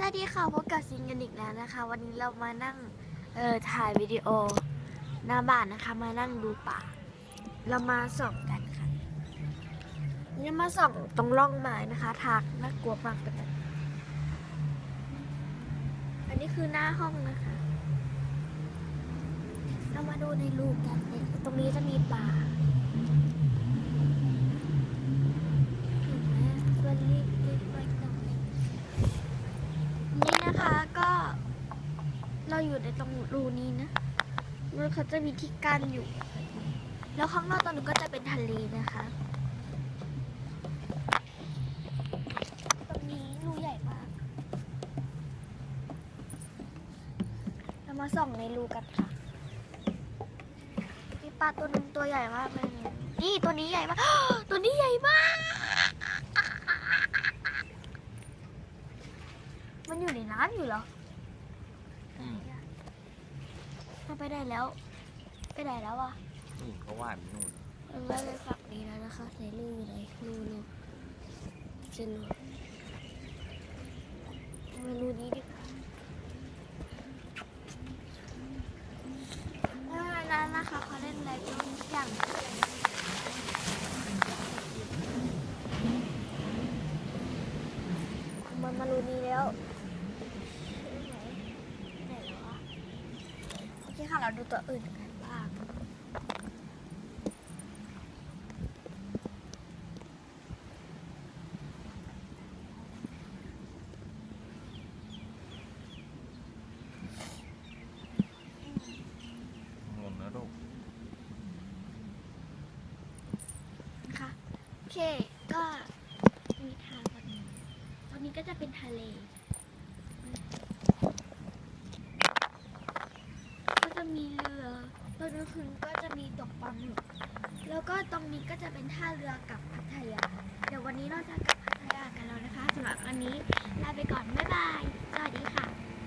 สวัสดีค่ะพบกับซินกันอีกแล้วนะคะ วันนี้เรามานั่งเออถ่ายวิดีโอหน้าบ้านนะคะ มานั่งดูป่า เรามาส่องกันค่ะนี่มาส่องตรงร่องไม้นะคะทางน่ากลัวมากเลยอันนี้คือหน้าห้องนะคะ เรามาดูในรูกันเนี่ยตรงนี้จะมีป่าเห็นไหมตัวเล็กเล็กๆไว้ตรงนี้ นะคะก็เราอยู่ในตรงรูนี้นะแล้วเขาจะมีที่กั้นอยู่ แล้วข้างนอกตรงนู้นก็จะเป็นทะเลนะคะ ตรงนี้รูใหญ่มาก เรามาส่องในรูกันค่ะ มีปลาตัวหนึงตัวใหญ่มากเลย นี่ตัวนี้ใหญ่มาก ตัวนี้ใหญ่มาก มันอยู่ในน้ำอยู่เหรออืมมันไปได้แล้ว ไปไหนแล้วอะนู่นเขาว่านนู่นมันไล่ไปฝั่งนี้แล้วนะคะในรูอยู่ไหนรูรูเจนรูมารูนี้ดีกว่าแล้วเวลานะคะเขาเล่นอะไรก็อย่าง มันมารูนี้แล้วไหนไหนแล้วอะโอเคค่ะ เราดูตัวอื่นกันบ้างงงนะลูกค่ะโอเค ก็มีทางแบบนี้ตรงนี้ก็จะเป็นทะเล ก็จะมีเรือตอน กลางคืนก็จะมีตกปลาหมึกแล้วก็ตรงนี้ก็จะเป็นท่าเรือกับพัทยา เดี๋ยววันนี้เราจะกลับพัทยากันแล้วนะ